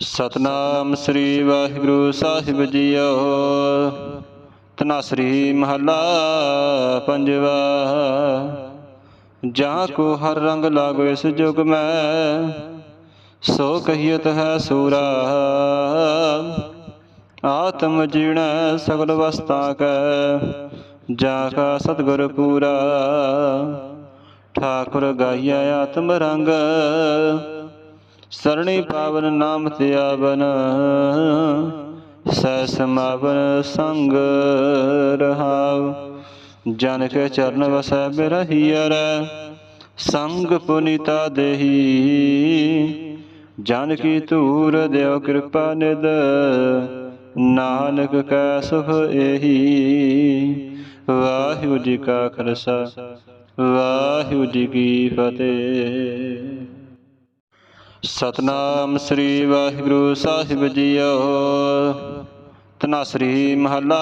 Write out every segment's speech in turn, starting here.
ਸਤਨਾਮ ਸ੍ਰੀ ਵਾਹਿਗੁਰੂ ਸਾਹਿਬ ਜੀਓ। ਤਨਾਸਰੀ ਮਹੱਲਾ ਪੰਜਵਾ। ਜਾਂ ਕੋ ਹਰ ਰੰਗ ਲਾਗੋ ਇਸ ਜੁਗ ਮੈਂ, ਸੋ ਕਹੀਤ ਹੈ ਸੂਰਾ। ਆਤਮ ਜੀਣ ਸਗਲ ਵਸਤਾ ਕੈ, ਜਾ ਕਾ ਸਤਿਗੁਰ ਪੂਰਾ। ਠਾਕੁਰ ਗਾਇਆ ਆਤਮ ਰੰਗ ਸਰਣੀ ਪਾਵਨ ਨਾਮ ਤੇ ਆਵਨ। ਸੈ ਸਮਾਵਨ ਸੰਗ ਰਹਾਉ। ਜਨ ਕੇ ਚਰਨ ਵਸੈ ਬਿਰਹੀਅਰ ਸੰਗ ਪੁਨੀਤਾ ਦੇਹੀ। ਜਨ ਕੀ ਧੂਰ ਦਿਓ ਕਿਰਪਾ ਨਿਦ ਨਾਨਕ ਕੈ ਸੁਖ ਏਹੀ। ਵਾਹਿਗੁਰੂ ਜੀ ਕਾ ਖਾਲਸਾ। ਵਾਹਿਗੁਰੂ ਜੀ ਕੀ ਫਤਿਹ। ਸਤਨਾਮ ਸ੍ਰੀ ਵਾਹਿਗੁਰੂ ਸਾਹਿਬ ਜੀਓ। ਤਨਾਸਰੀ ਮਹੱਲਾ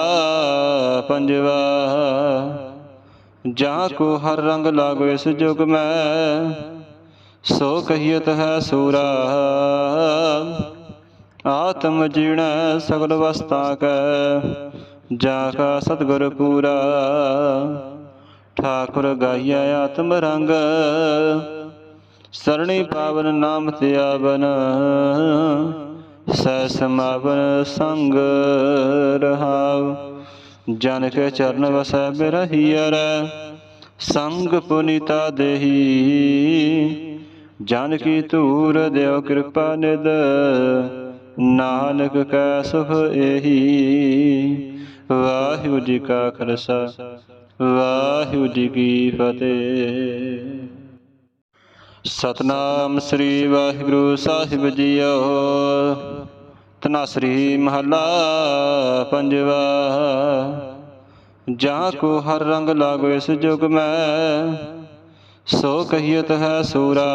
ਪੰਜਵਾ। ਜਾਂ ਕੋ ਹਰ ਰੰਗ ਲਾਗੋ ਇਸ ਜੁਗ ਮੈਂ, ਸੋ ਕਹੀਤ ਹੈ ਸੂਰਾ। ਆਤਮ ਜੀਣ ਸਗਲ ਵਸਤਾ ਕੈ, ਜਾ ਕਾ ਸਤਿਗੁਰ ਪੂਰਾ। ਠਾਕੁਰ ਗਾਇਆ ਆਤਮ ਰੰਗ ਸਰਣੀ ਪਾਵਨ ਨਾਮ ਤੇ ਆਵਨ ਸੈ ਸਮਾਵਨ ਸੰਗ ਰਹਾਉ। ਜਨ ਕੇ ਚਰਨ ਵਸੈ ਬਿਰਹੀਅਰ ਸੰਗ ਪੁਨੀਤਾ ਦੇਹੀ। ਜਨ ਕੀ ਧੂਰ ਦਿਓ ਕਿਰਪਾ ਨਿਦ ਨਾਨਕ ਕੈ ਸੁਖ ਏਹੀ। ਵਾਹਿਗੁਰੂ ਜੀ ਕਾ ਖਾਲਸਾ, ਵਾਹਿਗੁਰੂ ਜੀ ਕੀ ਫਤਿਹ। ਸਤਨਾਮ ਸ੍ਰੀ ਵਾਹਿਗੁਰੂ ਸਾਹਿਬ ਜੀਓ। ਤਨਾਸਰੀ ਮਹੱਲਾ ਪੰਜਵਾ। ਜਾਂ ਕੋ ਹਰ ਰੰਗ ਲਾਗੋ ਇਸ ਜੁਗ ਮੈਂ, ਸੋ ਕਹੀਤ ਹੈ ਸੂਰਾ।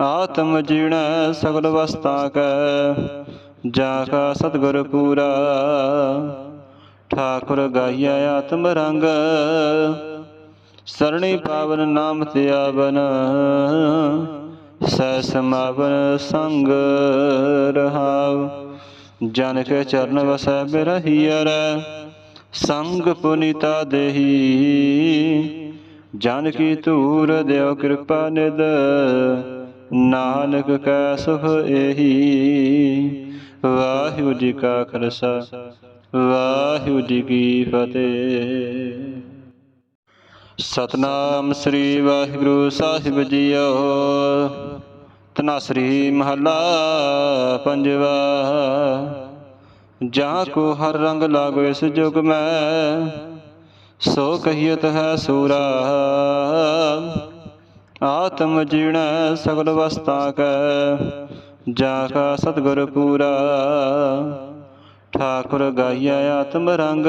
ਆਤਮ ਜੀਣ ਸਗਲ ਵਸਤਾ ਕੈ, ਜਾ ਕਾ ਸਤਿਗੁਰ ਪੂਰਾ। ਠਾਕੁਰ ਗਾਇਆ ਆਤਮ ਰੰਗ ਸਰਣੀ ਪਾਵਨ ਨਾਮ ਤੇ ਆਵਨ। ਸੈ ਸਮਾਵਨ ਸੰਗ ਰਹਾਉ। ਜਨ ਕੇ ਚਰਨ ਵਸੈ ਬਿਰਹੀਅਰ ਸੰਗ ਪੁਨੀਤਾ ਦੇਹੀ। ਜਨ ਕੀ ਧੂਰ ਦਿਓ ਕਿਰਪਾ ਨਿਦ ਨਾਨਕ ਕੈ ਸੁਖ ਏਹੀ। ਵਾਹਿਗੁਰੂ ਜੀ ਕਾ ਖਾਲਸਾ। ਵਾਹਿਗੁਰੂ ਜੀ ਕੀ ਫਤਿਹ। ਸਤਨਾਮ ਸ੍ਰੀ ਵਾਹਿਗੁਰੂ ਸਾਹਿਬ ਜੀਓ। ਤਨਾਸਰੀ ਮਹੱਲਾ ਪੰਜਵਾ। ਜਾਂ ਕੋ ਹਰ ਰੰਗ ਲਾਗੋ ਇਸ ਜੁਗ ਮੈਂ, ਸੋ ਕਹੀਤ ਹੈ ਸੂਰਾ। ਆਤਮ ਜੀਣ ਸਗਲ ਵਸਤਾ ਕੈ, ਜਾ ਕਾ ਸਤਿਗੁਰ ਪੂਰਾ। ਠਾਕੁਰ ਗਾਇਆ ਆਤਮ ਰੰਗ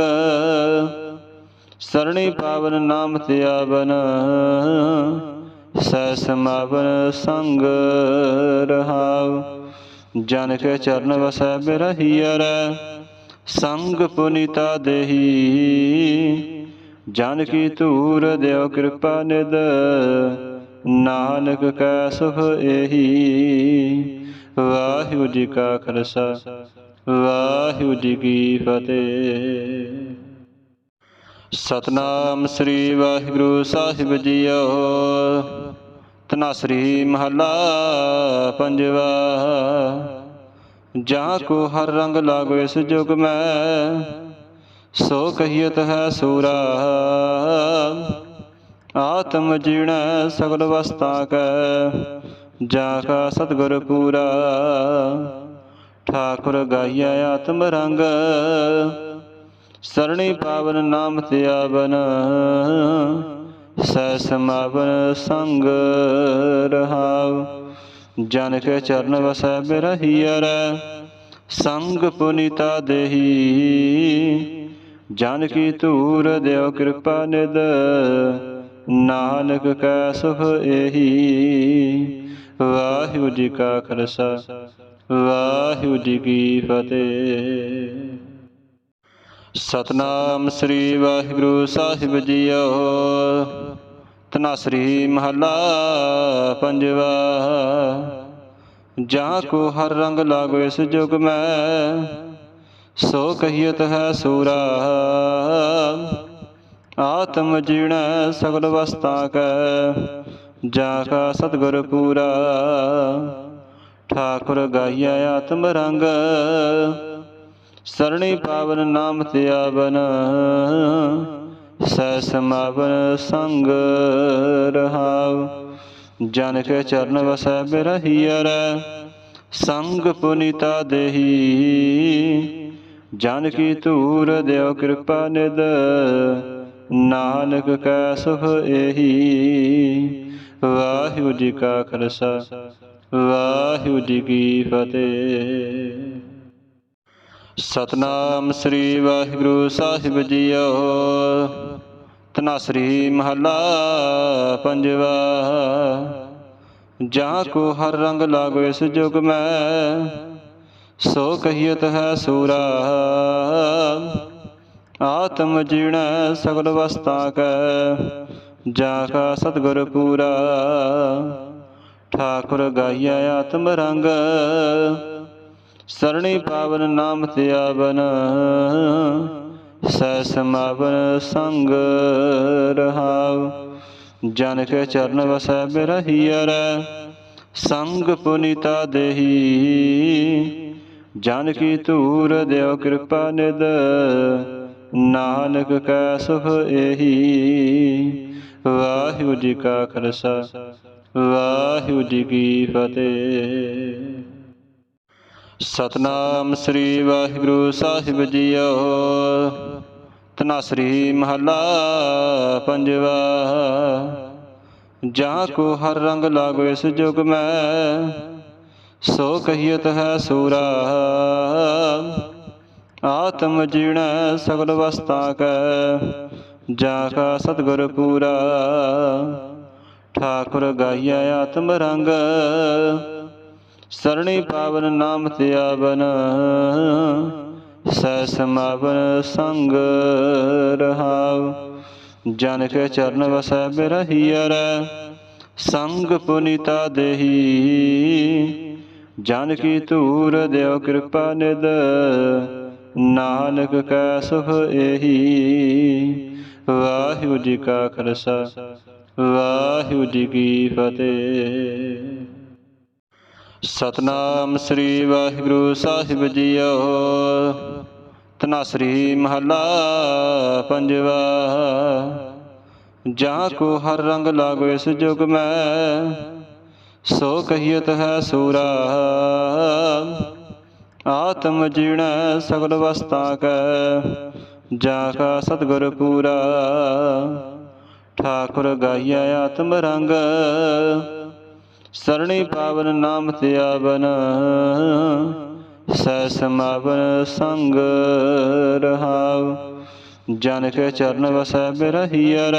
ਸਰਣੀ ਪਾਵਨ ਨਾਮ ਤੇ ਆਵਨ ਸੈ ਸਮਾਵਨ ਸੰਗ ਰਹਾਉ। ਜਨ ਕੇ ਚਰਨ ਵਸੈ ਬਿਰਹੀਅਰ ਸੰਗ ਪੁਨੀਤਾ ਦੇਹੀ। ਜਨ ਕੀ ਧੂਰ ਦਿਓ ਕਿਰਪਾ ਨਿਦ ਨਾਨਕ ਕੈ ਸੁਖ ਏਹੀ। ਵਾਹਿਗੁਰੂ ਜੀ ਕਾ ਖਾਲਸਾ, ਵਾਹਿਗੁਰੂ ਜੀ ਕੀ ਫਤਿਹ। ਸਤਨਾਮ ਸ੍ਰੀ ਵਾਹਿਗੁਰੂ ਸਾਹਿਬ ਜੀਓ। ਤਨਾਸਰੀ ਮਹੱਲਾ ਪੰਜਵਾ। ਜਾਂ ਕੋ ਹਰ ਰੰਗ ਲਾਗੋ ਇਸ ਜੁਗ ਮੈਂ, ਸੋ ਕਹੀਤ ਹੈ ਸੂਰਾ। ਆਤਮ ਜੀਣ ਸਗਲ ਵਸਤਾ ਕੈ, ਜਾ ਕਾ ਸਤਿਗੁਰ ਪੂਰਾ। ਠਾਕੁਰ ਗਾਇਆ ਆਤਮ ਰੰਗ ਸਰਣੀ ਪਾਵਨ ਨਾਮ ਤੇ ਆਵਨ ਸੈ ਸਮਾਵਨ ਸੰਗ ਰਹਾਉ। ਜਨ ਕੇ ਚਰਨ ਵਸੈ ਬਿਰਹੀਅਰ ਸੰਗ ਪੁਨੀਤਾ ਦੇਹੀ। ਜਨ ਕੀ ਧੂਰ ਦਿਓ ਕਿਰਪਾ ਨਿਦ ਨਾਨਕ ਕੈ ਸੁਖ ਏਹੀ। ਵਾਹਿਗੁਰੂ ਜੀ ਕਾ ਖਾਲਸਾ, ਵਾਹਿਗੁਰੂ ਜੀ ਕੀ ਫਤਿਹ। ਸਤਨਾਮ ਸ੍ਰੀ ਵਾਹਿਗੁਰੂ ਸਾਹਿਬ ਜੀਓ। ਤਨਾਸਰੀ ਮਹੱਲਾ ਪੰਜਵਾ। ਜਾਂ ਕੋ ਹਰ ਰੰਗ ਲਾਗੋ ਇਸ ਜੁਗ ਮੈਂ, ਸੋ ਕਹੀਤ ਹੈ ਸੂਰਾ। ਆਤਮ ਜੀਣੈ ਸਗਲ ਵਸਤਾ ਕੈ, ਜਾ ਕਾ ਸਤਿਗੁਰ ਪੂਰਾ। ਠਾਕੁਰ ਗਾਇਆ ਆਤਮ ਰੰਗ ਸਰਣੀ ਪਾਵਨ ਨਾਮ ਤੇ ਆਵਨ ਸੈ ਸਮਾਵਨ ਸੰਗ ਰਹਾਉ। ਜਨ ਕੇ ਚਰਨ ਵਸੈ ਬਿਰਹੀਅਰ ਸੰਗ ਪੁਨੀਤਾ ਦੇਹੀ। ਜਨ ਕੀ ਧੂਰ ਦਿਓ ਕਿਰਪਾ ਨਿਦ ਨਾਨਕ ਕੈ ਸੁਖ ਏਹੀ। ਵਾਹਿਗੁਰੂ ਜੀ ਕਾ ਖਾਲਸਾ, ਵਾਹਿਗੁਰੂ ਜੀ ਕੀ ਫਤਿਹ। ਸਤਨਾਮ ਸ੍ਰੀ ਵਾਹਿਗੁਰੂ ਸਾਹਿਬ ਜੀਓ। ਤਨਾਸਰੀ ਮਹੱਲਾ ਪੰਜਵਾ। ਜਾਂ ਕੋ ਹਰ ਰੰਗ ਲਾਗੋ ਇਸ ਜੁਗ ਮੈਂ, ਸੋ ਕਹੀਤ ਹੈ ਸੂਰਾ। ਆਤਮ ਜੀਣੈ ਸਗਲ ਵਸਤਾ ਕੈ, ਜਾ ਕਾ ਸਤਿਗੁਰ ਪੂਰਾ। ਠਾਕੁਰ ਗਾਇਆ ਆਤਮ ਰੰਗ ਸਰਣੀ ਪਾਵਨ ਨਾਮ ਤੇ ਆਵਨ ਸੈ ਸਮਾਵਨ ਸੰਗ ਰਹਾਉ। ਜਨ ਕੇ ਚਰਨ ਵਸੈ ਬਿਰਹੀਅਰ ਸੰਗ ਪੁਨੀਤਾ ਦੇਹੀ। ਜਨ ਕੀ ਧੂਰ ਦਿਓ ਕਿਰਪਾ ਨਿਦ ਨਾਨਕ ਕੈ ਸੁਖ ਏਹੀ। ਵਾਹਿਗੁਰੂ ਜੀ ਕਾ ਖਾਲਸਾ, ਵਾਹਿਗੁਰੂ ਜੀ ਕੀ ਫਤਿਹ। ਸਤਨਾਮ ਸ੍ਰੀ ਵਾਹਿਗੁਰੂ ਸਾਹਿਬ ਜੀਓ। ਤਨਾਸਰੀ ਮਹੱਲਾ ਪੰਜਵਾ। ਜਾਂ ਕੋ ਹਰ ਰੰਗ ਲਾਗੋ ਇਸ ਜੁਗ ਮੈਂ, ਸੋ ਕਹੀਤ ਹੈ ਸੂਰਾ। ਆਤਮ ਜੀਣੈ ਸਗਲ ਵਸਤਾ ਕੈ, ਜਾ ਕਾ ਸਤਿਗੁਰ ਪੂਰਾ। ਠਾਕੁਰ ਗਾਈਆ ਆਤਮ ਰੰਗ ਸਰਣੀ ਪਾਵਨ ਨਾਮ ਤੇ ਆਵਨ ਸੈ ਸਮਾਵਨ ਸੰਗ ਰਹਾਉ। ਜਨ ਕੇ ਚਰਨ ਵਸੈ ਬਿਰਹੀਅਰ ਸੰਗ ਪੁਨੀਤਾ ਦੇਹੀ। ਜਨ ਕੀ ਧੂਰ ਦਿਓ ਕਿਰਪਾ ਨਿਦ ਨਾਨਕ ਕੈ ਸੁਖ ਏਹੀ। ਵਾਹਿਗੁਰੂ ਜੀ ਕਾ ਖਾਲਸਾ, ਵਾਹਿਗੁਰੂ ਜੀ ਕੀ ਫਤਿਹ। ਸਤਨਾਮ ਸ੍ਰੀ ਵਾਹਿਗੁਰੂ ਸਾਹਿਬ ਜੀਓ। ਤਨਾਸਰੀ ਮਹੱਲਾ ਪੰਜਵਾ। ਜਾਂ ਕੋ ਹਰ ਰੰਗ ਲਾਗੋ ਇਸ ਜੁਗ ਮੈਂ, ਸੋ ਕਹੀਤ ਹੈ ਸੂਰਾ। ਆਤਮ ਜੀਣੈ ਸਗਲ ਵਸਤਾ ਕੈ, ਜਾ ਕਾ ਸਤਿਗੁਰ ਪੂਰਾ। ਠਾਕੁਰ ਗਾਇਆ ਆਤਮ ਰੰਗ ਸਰਣੀ ਪਾਵਨ ਨਾਮ ਤੇ ਆਵਨ। ਸੈ ਸਮਾਵਨ ਸੰਗ ਰਹਾਉ। ਜਨ ਕੇ ਚਰਨ ਵਸੈ ਬਿਰਹੀਅਰ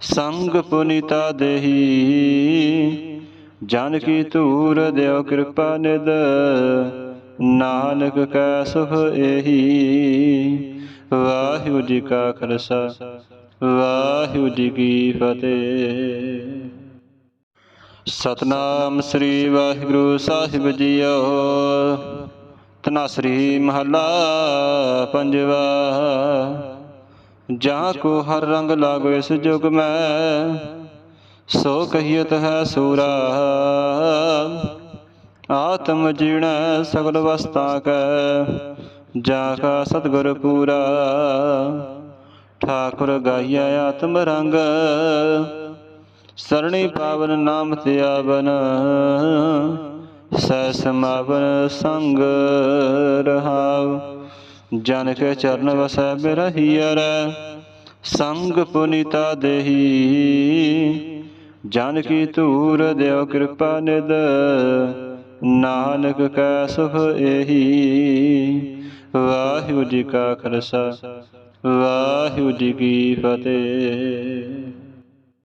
ਸੰਗ ਪੁਨੀਤਾ ਦੇਹੀ। ਜਨ ਕੀ ਧੂਰ ਦਿਓ ਕਿਰਪਾ ਨਿਦ ਨਾਨਕ ਕੈ ਸੁਖ ਏਹੀ। ਵਾਹਿਗੁਰੂ ਜੀ ਕਾ ਖਾਲਸਾ। ਵਾਹਿਗੁਰੂ ਜੀ ਕੀ ਫਤਿਹ। ਸਤਨਾਮ ਸ੍ਰੀ ਵਾਹਿਗੁਰੂ ਸਾਹਿਬ ਜੀਓ। ਤਨਾਸਰੀ ਮਹੱਲਾ ਪੰਜਵਾ। ਜਾਂ ਕੋ ਹਰ ਰੰਗ ਲਾਗੋ ਇਸ ਜੁਗ ਮੈਂ, ਸੋ ਕਹੀਤ ਹੈ ਸੂਰਾ। ਆਤਮ ਜੀਣੈ ਸਗਲ ਵਸਤਾ ਕੈ, ਜਾ ਕਾ ਸਤਿਗੁਰ ਪੂਰਾ। ਠਾਕੁਰ ਗਾਈਆ ਆਤਮ ਰੰਗ ਸਰਣੀ ਪਾਵਨ ਨਾਮ ਤੇ ਆਵਨ ਸੈ ਸਮਾਵਨ ਸੰਗ ਰਹਾਉ। ਜਨ ਕੇ ਚਰਨ ਵਸੈ ਬਿਰਹੀਅਰ ਸੰਗ ਪੁਨੀਤਾ ਦੇਹੀ। ਜਨ ਕੀ ਧੂਰ ਦਿਓ ਕਿਰਪਾ ਨਿਦ ਨਾਨਕ ਕੈ ਸੁਖ ਏਹੀ। ਵਾਹਿਗੁਰੂ ਜੀ ਕਾ ਖਾਲਸਾ, ਵਾਹਿਗੁਰੂ ਜੀ ਕੀ ਫਤਿਹ।